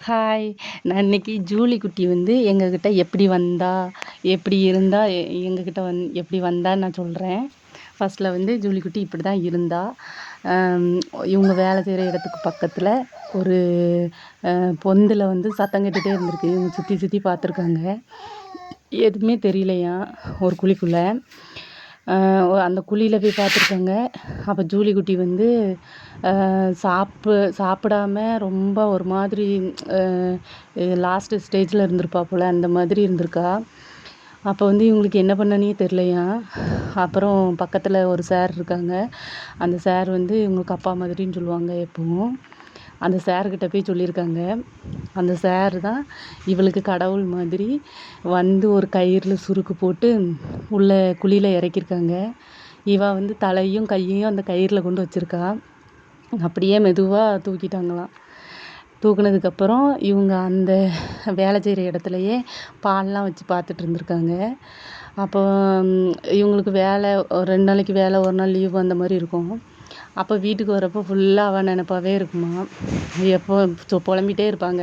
Hi. நான் இன்னைக்கு Julie குட்டி வந்து எங்கக்கிட்ட எப்படி வந்தா எப்படி இருந்தா எங்கக்கிட்ட வந் எப்படி வந்தான்னு நான் சொல்கிறேன் ஃபஸ்ட்டில் வந்து ஜூலி குட்டி இப்படி தான் இருந்தா இவங்க வேலை செய்கிற இடத்துக்கு பக்கத்தில் ஒரு பொந்தில் வந்து சத்தம் கேட்டுகிட்டே இருந்திருக்கு. இவங்க சுற்றி சுற்றி பார்த்துருக்காங்க. எதுவுமே தெரியலையா? ஒரு குழிக்குள்ளே. அந்த குழியில் போய் பார்த்துருக்காங்க. அப்போ ஜூலி குட்டி வந்து சாப்பு சாப்பிடாம ரொம்ப ஒரு மாதிரி லாஸ்ட்டு ஸ்டேஜில் இருந்திருப்பா போல் அந்த மாதிரி இருந்திருக்கா. அப்போ வந்து இவங்களுக்கு என்ன பண்ணனே தெரிலையா அப்புறம் பக்கத்தில் ஒரு சார் இருக்காங்க. அந்த சார் வந்து இவங்களுக்கு அப்பா மாதிரின்னு சொல்லுவாங்க எப்பவும். அந்த சார்கிட்ட போய் சொல்லியிருக்காங்க. அந்த சார் தான் இவளுக்கு கடவுள் மாதிரி வந்து ஒரு கயிறில் சுருக்கு போட்டு உள்ளே குழியில் இறக்கியிருக்காங்க. இவள் வந்து தலையும் கையையும் அந்த கயிறில் கொண்டு வச்சுருக்கா. அப்படியே மெதுவாக தூக்கிட்டாங்களாம். தூக்குனதுக்கப்புறம் இவங்க அந்த வேலை செய்கிற இடத்துலையே பால்லாம் வச்சு பார்த்துட்டு இருந்திருக்காங்க. அப்போ இவங்களுக்கு வேலை ஒரு ரெண்டு நாளைக்கு வேலை ஒரு நாள் லீவு அந்த மாதிரி இருக்கும். அப்போ வீட்டுக்கு வரப்போ ஃபுல்லாக அவள் நினப்பாவே இருக்குமா? எப்போ புலம்பிகிட்டே இருப்பாங்க.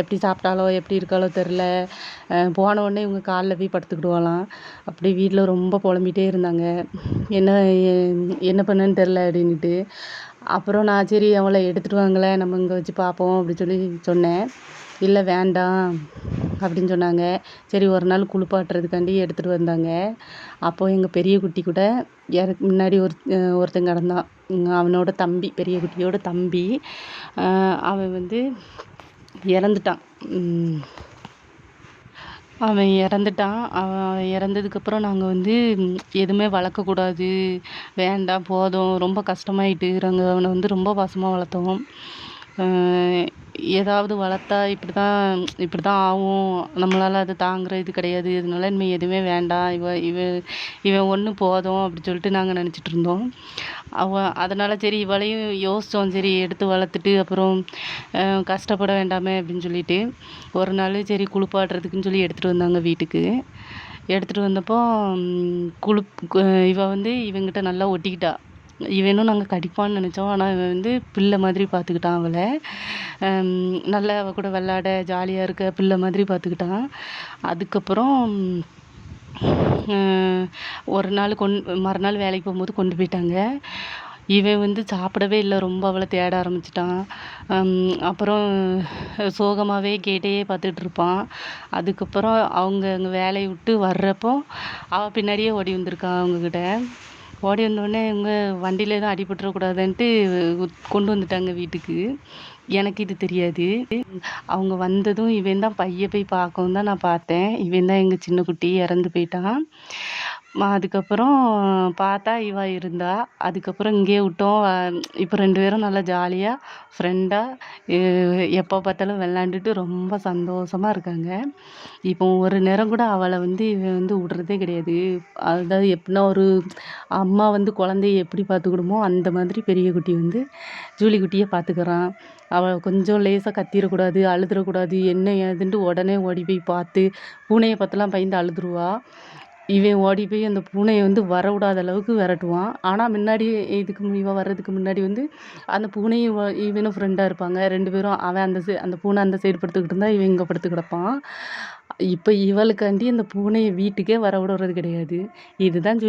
எப்படி சாப்பிட்டாலோ எப்படி இருக்காளோ தெரில போன உடனே இவங்க காலில் போய் படுத்துக்கிடுவாளாம். அப்படி வீட்டில் ரொம்ப புலம்பிகிட்டே இருந்தாங்க. என்ன என்ன பண்ணேன்னு தெரில அப்படின்ட்டு அப்புறம் நான் சரி அவளை எடுத்துகிட்டு வாங்களேன். நம்ம இங்கே வச்சு பார்ப்போம் அப்படி சொல்லி சொன்னேன். இல்லை வேண்டாம். அப்படின்னு சொன்னாங்க. சரி ஒரு நாள் குளிப்பாட்டுறதுக்காண்டி எடுத்துகிட்டு வந்தாங்க. அப்போது எங்கள் பெரிய குட்டி கூட எனக்கு முன்னாடி ஒரு ஒருத்தன் கிடந்தான் அவனோட தம்பி பெரிய குட்டியோட தம்பி. அவன் வந்து இறந்துட்டான். அவன் இறந்துட்டான். அவன் இறந்ததுக்கப்புறம் நாங்கள் வந்து எதுவுமே வளர்க்கக்கூடாது. வேண்டாம் போதும். ரொம்ப கஷ்டமாயிட்டு நாங்கள் அவனை வந்து ரொம்ப பாசமாக வளர்த்தோம். ஏதாவது வளர்த்தா இப்படி தான் இப்படி தான் ஆகும். நம்மளால் அது தாங்குகிற இது கிடையாது. இதனால இனிமேல் எதுவுமே வேண்டாம். இவ இவ இவன் ஒன்று போதும் அப்படி சொல்லிட்டு நாங்கள் நினச்சிட்டு இருந்தோம். அவன் அதனால் சரி இவளையும் யோசித்தோம் சரி எடுத்து வளர்த்துட்டு அப்புறம் கஷ்டப்பட வேண்டாமே அப்படின்னு சொல்லிட்டு ஒரு நாள் சரி குளிப்பாட்டுறதுக்குன்னு சொல்லி எடுத்துகிட்டு வந்தாங்க வீட்டுக்கு. எடுத்துகிட்டு வந்தப்போ குளிப் இவள் வந்து இவங்கிட்ட நல்லா ஒட்டிக்கிட்டா. இவனும் நாங்கள் கடிப்பான்னு நினச்சோம். ஆனால் இவன் வந்து பிள்ளை மாதிரி பார்த்துக்கிட்டான் அவளை. நல்லா அவள் கூட விளாட ஜாலியாக இருக்க பிள்ளை மாதிரி பார்த்துக்கிட்டான் அதுக்கப்புறம் ஒரு நாள் கொண் மறுநாள் வேலைக்கு போகும்போது கொண்டு போயிட்டாங்க. இவன் வந்து சாப்பிடவே இல்லை. ரொம்ப அவளை தேட ஆரம்பிச்சிட்டான். அப்புறம் சோகமாகவே கேட்டையே பார்த்துட்டு இருப்பான். அதுக்கப்புறம் அவங்க அங்கே வேலையை விட்டு வர்றப்போ அவள் பின்னாடியே ஓடி வந்திருக்கான் அவங்கக்கிட்ட ஓடி வந்தோடனே இவங்க வண்டியில் எதுவும் அடிபட்டுறக்கூடாதுன்ட்டு கொண்டு வந்துட்டாங்க வீட்டுக்கு. எனக்கு இது தெரியாது. அவங்க வந்ததும் இவன் தான் பையை போய் பார்க்கவும் தான் நான் பார்த்தேன். இவன் தான் எங்கள் சின்ன குட்டி இறந்து போயிட்டான். அதுக்கப்புறம் பார்த்தா இவள் இருந்தா. அதுக்கப்புறம் இங்கேயே விட்டோம். இப்போ ரெண்டு பேரும் நல்லா ஜாலியாக ஃப்ரெண்டாக எப்போ பார்த்தாலும் விளாண்டுட்டு ரொம்ப சந்தோஷமா இருக்காங்க. இப்போ ஒரு நேரம் கூட அவளை வந்து இவன் வந்து விடுறதே கிடையாது. அதாவது எப்படின்னா ஒரு அம்மா வந்து குழந்தைய எப்படி பார்த்துக்கிடுமோ அந்த மாதிரி பெரிய குட்டி வந்து ஜூலி குட்டியை பார்த்துக்கிறான். அவள் கொஞ்சம் லேசாக கத்திடக்கூடாது அழுதுறக்கூடாது என்ன ஏதுன்ட்டு உடனே ஓடி போய் பார்த்து பூனையை பார்த்துலாம் பயந்து அழுதுருவா. இவன் ஓடி போய் அந்த பூனையை வந்து வர விடாத அளவுக்கு விரட்டுவான். ஆனால் முன்னாடி இதுக்கு இவன் வர்றதுக்கு முன்னாடி வந்து அந்த பூனையும் இவனும் ஃப்ரெண்டாக இருப்பாங்க. ரெண்டு பேரும் அவன் அந்த சை அந்த பூனை அந்த சைடு படுத்துக்கிட்டு இருந்தால் இவன் இங்கே படுத்து கிடப்பான். இப்போ இவளுக்காண்டி அந்த பூனையை வீட்டுக்கே வர விடுறது கிடையாது. இதுதான்